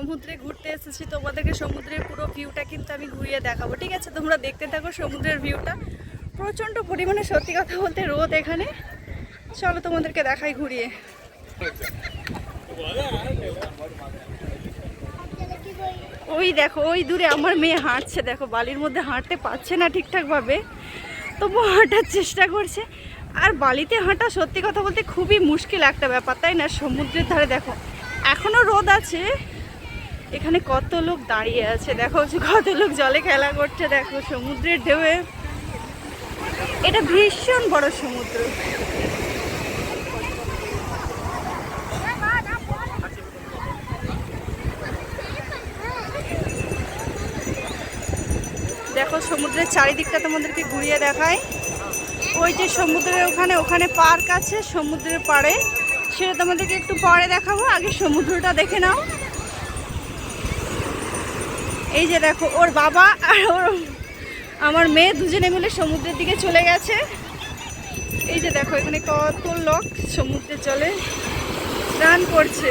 সমুদ্রে ঘুরতে এসেছি, তোমাদেরকে সমুদ্রের পুরো ভিউটা কিন্তু আমি ঘুরিয়ে দেখাবো। ঠিক আছে, তোমরা দেখতে থাকো সমুদ্রের ভিউটা প্রচণ্ড পরিমাণে সত্যি কথা বলতে রোদ এখানে। চলো তোমাদেরকে দেখাই ঘুরিয়ে। ওই দেখো, ওই দূরে আমার মেয়ে হাঁটছে। দেখো, বালির মধ্যে হাঁটতে পারছে না ঠিকঠাকভাবে। তবু হাঁটার চেষ্টা করছে। আর বালিতে হাঁটা সত্যি কথা বলতে খুবই মুশকিল একটা ব্যাপার, তাই না? সমুদ্রের ধারে দেখো এখনও রোদ আছে। এখানে কত লোক দাঁড়িয়ে আছে? দেখো কত লোক জলে খেলা করছে। দেখো সমুদ্রের ঢেউয়ে এটা ভীষণ বড় সমুদ্র। দেখো সমুদ্রের চারিদিকটা তোমাদেরকে ঘুরিয়ে দেখায় ওই যে সমুদ্রের ওখানে ওখানে পার্ক আছে সমুদ্রের পাড়ে। সেটা তোমাদেরকে একটু পরে দেখাবো। আগে সমুদ্রটা দেখে নাও। এই যে দেখো, ওর বাবা আর ওর আমার মেয়ে দুজনে মিলে সমুদ্রের দিকে চলে গেছে। এই যে দেখো, এখানে কত লোক সমুদ্রে চলে, স্নান করছে।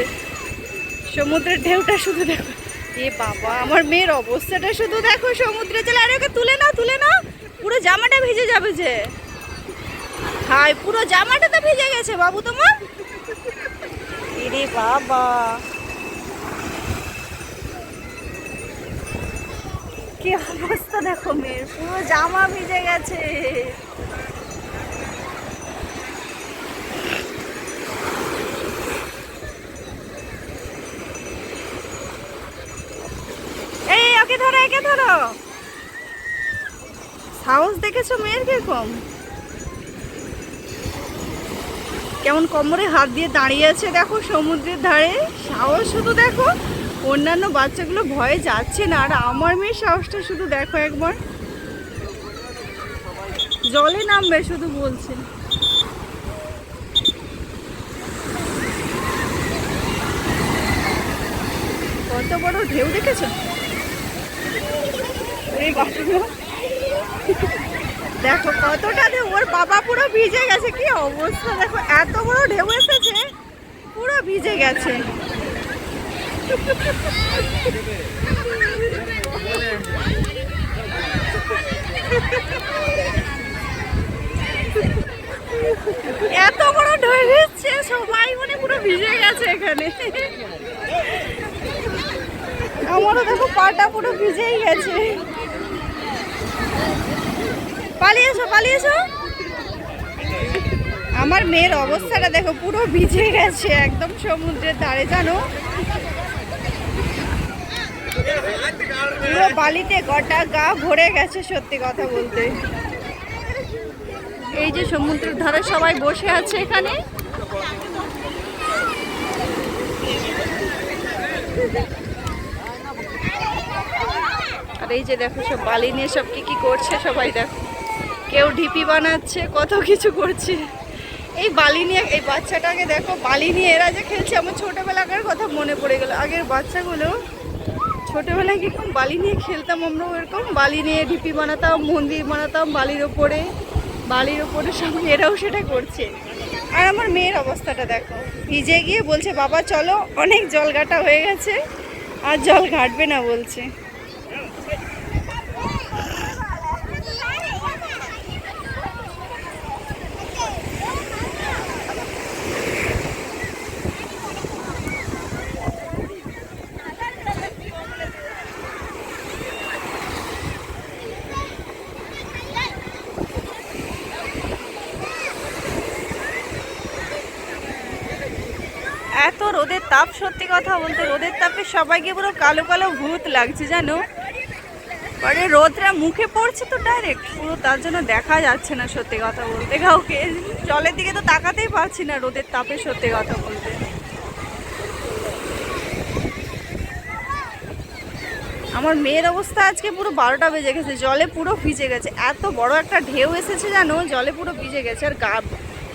সমুদ্রের ঢেউটা শুধু দেখো। এ বাবা, আমার মেয়ের অবস্থাটা শুধু দেখো সমুদ্রে চলে। আরে ওকে তুলে নাও তুলে নাও। পুরো জামাটা ভিজে যাবে যে। হাই পুরো জামাটা তো ভিজে গেছে, বাবু তোমার। এরে বাবা। কি অবস্থা দেখো মেয়ের? পুরো জামা ভিজে গেছে। এই, ওকে ধরো, একে ধরো। সাহস দেখেছ মেয়ের কীরকম? কেমন কোমরে হাত দিয়ে দাঁড়িয়ে আছে দেখো সমুদ্রের ধারে। সাহস শুধু দেখো। অন্যান্য বাচ্চাগুলো ভয়ে যাচ্ছে না। আর আমার মেয়ের সাহসটা শুধু দেখো একবার। জলে নামবে শুধু বলছে। কত বড় ঢেউ দেখেছ? এই বাচ্চাগুলো। দেখো কতটা ঢেউ, ওর বাবা পুরো ভিজে গেছে, কি অবস্থা? দেখো এত বড় ঢেউ এসেছে, পুরো ভিজে গেছে। এত বড় ঢেউ এসছে সবাই মানে পুরো ভিজে গেছে এখানে। আমারও দেখো পাটা পুরো ভিজেই গেছে। পালিয়ে এসো পালিয়ে এসো। আমার মেয়ের অবস্থাটা দেখো, পুরো ভিজে গেছে একদম সমুদ্রের ধারে, জানো? পুরো বালিতে গোটা গা ভরে গেছে সত্যি কথা বলতে। এই যে সমুদ্রের ধারে সবাই বসে আছে এখানে। আর এই যে দেখো সব বালি নিয়ে সব কি কি করছে সবাই দেখো। কেউ ঢিপি বানাচ্ছে, কত কিছু করছে। এই বালি নিয়ে, এই বাচ্চাটাকে দেখো, বালি নিয়ে এরা যে খেলছে, আমার ছোটোবেলাকার কথা মনে পড়ে গেল। আগের বাচ্চাগুলো ছোটোবেলায় কীরকম বালি নিয়ে খেলতাম আমরা এরকম বালি নিয়ে ঢিপি বানাতাম, মন্দির বানাতাম, বালির ওপরে বালির ওপরে সব এরাও সেটা করছে। আর আমার মেয়ের অবস্থাটা দেখো। ভিজে গিয়ে বলছে, বাবা, চলো। অনেক জল ঘাটা হয়ে গেছে। আর জল ঘাটবে না বলছে এত রোদের তাপ সত্যি কথা বলতে, রোদের তাপে সবাইকে পুরো কালো কালো ভূত লাগছে, জানো? পরে রোদটা মুখে পড়ছে তো ডাইরেক্ট পুরো তার জন্য দেখা যাচ্ছে না সত্যি কথা বলতে। কাউকে, জলের দিকে তো তাকাতেই পারছি না রোদের তাপে সত্যি কথা বলতে। আমার মেয়ের অবস্থা আজকে পুরো বারোটা বেজে গেছে, জলে পুরো ভিজে গেছে। এত বড় একটা ঢেউ এসেছে, জানো? জলে পুরো ভিজে গেছে, আর গা,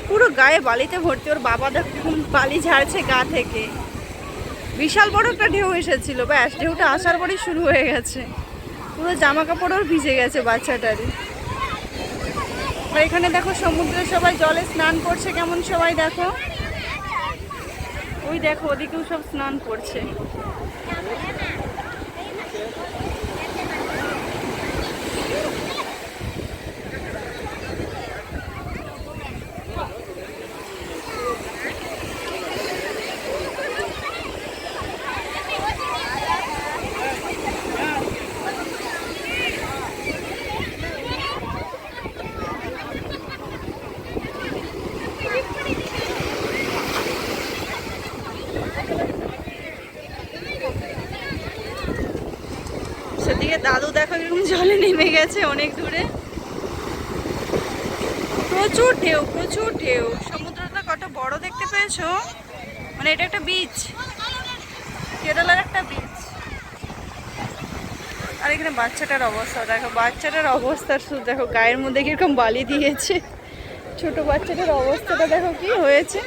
পুরো গায়ে বালিতে ভর্তি, ওর বাবা দেখুন বালি ঝাড়ছে গা থেকে। বিশাল বড় একটা ঢেউ এসেছিল, ব্যাস, ঢেউটা আসার পরেই শুরু হয়ে গেছে। পুরো জামা কাপড়ও ভিজে গেছে বাচ্চাটারই। এখানে দেখো সমুদ্রে সবাই জলে স্নান করছে, কেমন সবাই দেখো? ওই দেখো, ওদিকেও সব স্নান করছে। দাদু দেখো এরকম জলে নেমে গেছে অনেক দূরে। প্রচুর ঢেউ প্রচুর ঢেউ। সমুদ্রটা কত বড় দেখতে পেয়েছ? মানে এটা একটা বিচ কেরালার একটা বিচ আর এখানে বাচ্চাটার অবস্থা, দেখো বাচ্চাটার অবস্থা, শুধু দেখো গায়ের মধ্যে কীরকম বালি দিয়েছে। ছোট বাচ্চাটার অবস্থাটা দেখো কি হয়েছে।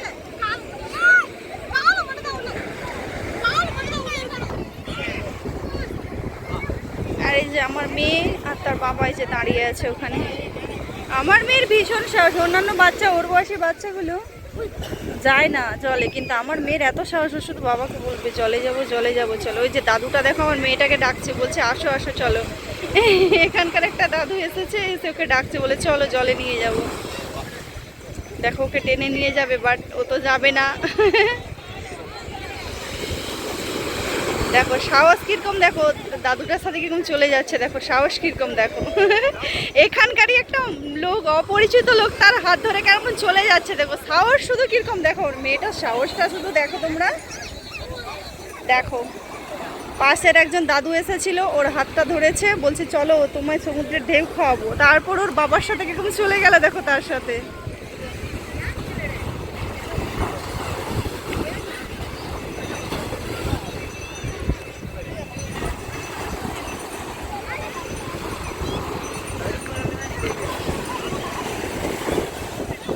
আর এই যে আমার মেয়ে আর তার বাবা যে দাঁড়িয়ে আছে ওখানে। আমার মেয়ের ভীষণ সাহস, অন্যান্য বাচ্চা, ওর বয়সী বাচ্চাগুলো যায় না জলে, কিন্তু আমার মেয়ের এত সাহস শুধু বাবাকে বলবে, জলে যাব জলে যাব, চলো। ওই যে দাদুটা দেখো, আমার মেয়েটাকে ডাকছে, বলছে, আসো আসো, চলো। এখানকার একটা দাদু এসেছে, এসে ওকে ডাকছে, বলে, চলো, জলে নিয়ে যাব। দেখো, ওকে টেনে নিয়ে যাবে, বাট ও তো যাবে না। দেখো, সাহস কীরকম দেখো, দাদুটার সাথে কীরকম চলে যাচ্ছে, দেখো, সাহস কীরকম দেখো। এখানকারই একটা লোক, অপরিচিত লোক, তার হাত ধরে কেমন চলে যাচ্ছে, দেখো, সাহস শুধু কীরকম দেখো, ওর মেয়েটার সাহসটা শুধু দেখো তোমরা। দেখো, পাশের একজন দাদু এসেছিল, ওর হাতটা ধরেছে, বলছে, চলো তোমায় সমুদ্রের ঢেউ খাওয়াবো। তারপর ওর বাবার সাথে কীরকম চলে গেল, দেখো, তার সাথে।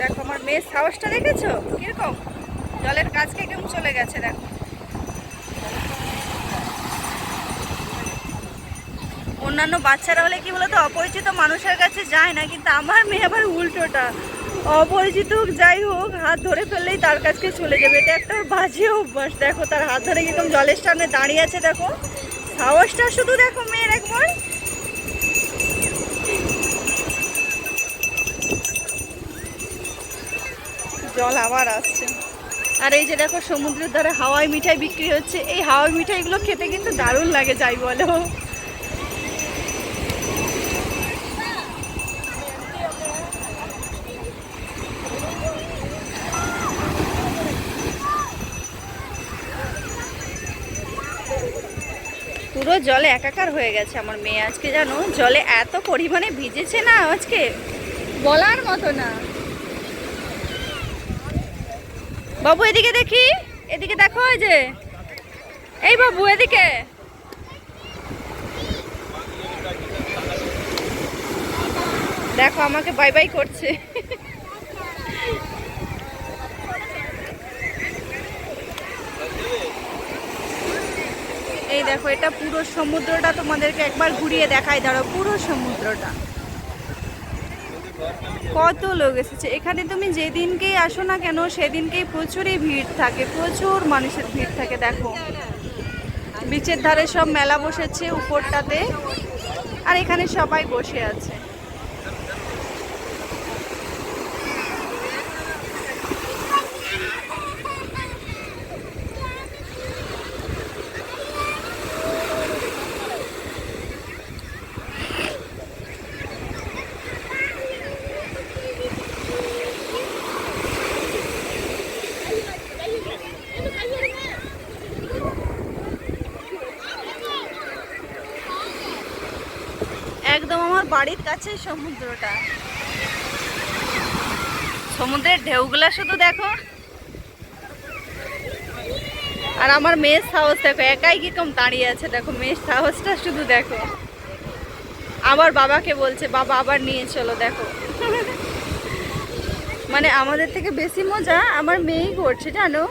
দেখো, আমার মেয়ের সাহসটা দেখেছ? কীরকম? জলের কাজকে কেমন চলে গেছে, দেখো। অন্যান্য বাচ্চারা হলে কি বলতো, অপরিচিত মানুষের কাছে যায় না, কিন্তু আমার মেয়ে আবার উল্টোটা। অপরিচিত হোক, যাই হোক, হাত ধরে ফেললেই তার কাছকে চলে যাবে। এটা একটা বাজে অভ্যাস, দেখো, তার হাত ধরে কীরকম জলের সামনে দাঁড়িয়ে আছে, দেখো। সাহসটা শুধু দেখো, মেয়ের একবার। জল আবার আসছে। আর এই যে দেখো, সমুদ্রের ধারে হাওয়াই মিঠাই বিক্রি হচ্ছে। এই হাওয়াই মিঠাইগুলো খেতে কিন্তু দারুণ লাগে, যাই বলো। পুরো জলে একাকার হয়ে গেছে আমার মেয়ে আজকে, জানো? জলে এত পরিমাণে ভিজেছে না আজকে? বলার মতো না। বাবু, এদিকে দেখি। এদিকে দেখো ওই যে। এই বাবু, এদিকে। দেখো, আমাকে বাই বাই করছে। এই দেখো, এটা পুরো সমুদ্রটা তোমাদেরকে একবার ঘুরিয়ে দেখাই। দাঁড়ো পুরো সমুদ্রটা। কত লোক এসেছে? এখানে তুমি যেদিনকেই আসো না কেন, সেদিনকেই প্রচুরই ভিড় থাকে, প্রচুর মানুষের ভিড় থাকে, দেখো। বিচের ধারে সব মেলা বসেছে উপরটাতে, আর এখানে সবাই বসে আছে। একদম আমার বাড়ির কাছেই সমুদ্রটা। সমুদ্রের ঢেউগুলা শুধু দেখো। আর আমার মেয়ের সাহস দেখো, একাই কীরকম দাঁড়িয়ে আছে দেখো মেয়ের সাহসটা শুধু দেখো। আবার বাবাকে বলছে, বাবা, আবার নিয়ে চলো, দেখো। মানে আমাদের থেকে বেশি মজা আমার মেয়েই করছে, জানো?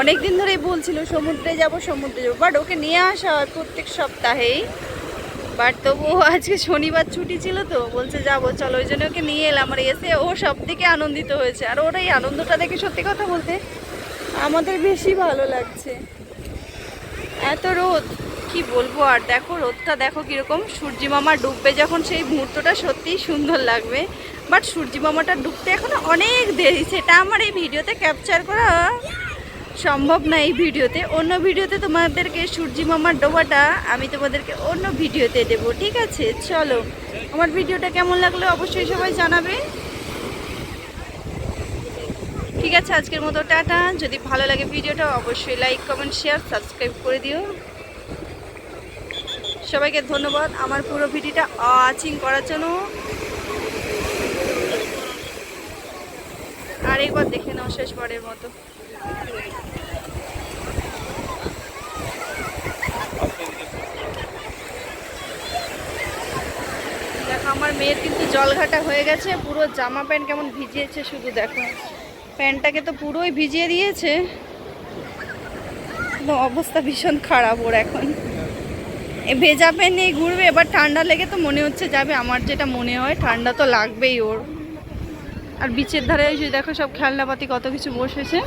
অনেক দিন ধরেই বলছিল, সমুদ্রে যাব, সমুদ্রে যাব। বাট ওকে নিয়ে আসা হয় প্রত্যেক সপ্তাহেই। বাট তবুও আজকে শনিবার ছুটি ছিল তো, বলছে যাব, চলো। ওই জন্য ওকে নিয়ে এলাম। আর এসে ও সব থেকে আনন্দিত হয়েছে। আর ওর এই আনন্দটা দেখে সত্যি কথা বলতে আমাদের বেশি ভালো লাগছে। এত রোদ, কি বলব? আর দেখো, রোদটা দেখো কীরকম। সূর্যি মামা ডুববে যখন সেই মুহূর্তটা সত্যিই সুন্দর লাগবে। বাট সূর্যি মামাটা ডুবতে এখনও অনেক দেরি। সেটা আমার এই ভিডিওতে ক্যাপচার করা। সম্ভব না এই ভিডিওতে। অন্য ভিডিওতে তোমাদেরকে সূর্যি মামার ডোবাটা আমি তোমাদেরকে অন্য ভিডিওতে দেবো, ঠিক আছে? চলো, আমার ভিডিওটা কেমন লাগল অবশ্যই সবাই জানাবে। ঠিক আছে, আজকের মতো টাটা। যদি ভালো লাগে ভিডিওটা, অবশ্যই লাইক, কমেন্ট, শেয়ার, সাবস্ক্রাইব করে দিও। সবাইকে ধন্যবাদ। আমার পুরো ভিডিওটা ওয়াচিং করার জন্য। আর একবার দেখে নাও শেষবারের মতো। দেখো, আমার মেয়ের কিন্তু জলঘাটা হয়ে গেছে, পুরো জামা প্যান্ট কেমন ভিজিয়েছে শুধু দেখো। প্যান্টটাকে তো পুরোই ভিজিয়ে দিয়েছে। অবস্থা ভীষণ খারাপ ওর এখন। ভেজা প্যান্ট নিয়ে ঘুরবে, এবার ঠান্ডা লেগে তো মনে হচ্ছে যাবে, আমার যেটা মনে হয় ঠান্ডা তো লাগবেই ওর। আর বিচের ধারে এসে দেখো সব খেলনাপাতি কত কিছু বসেছে।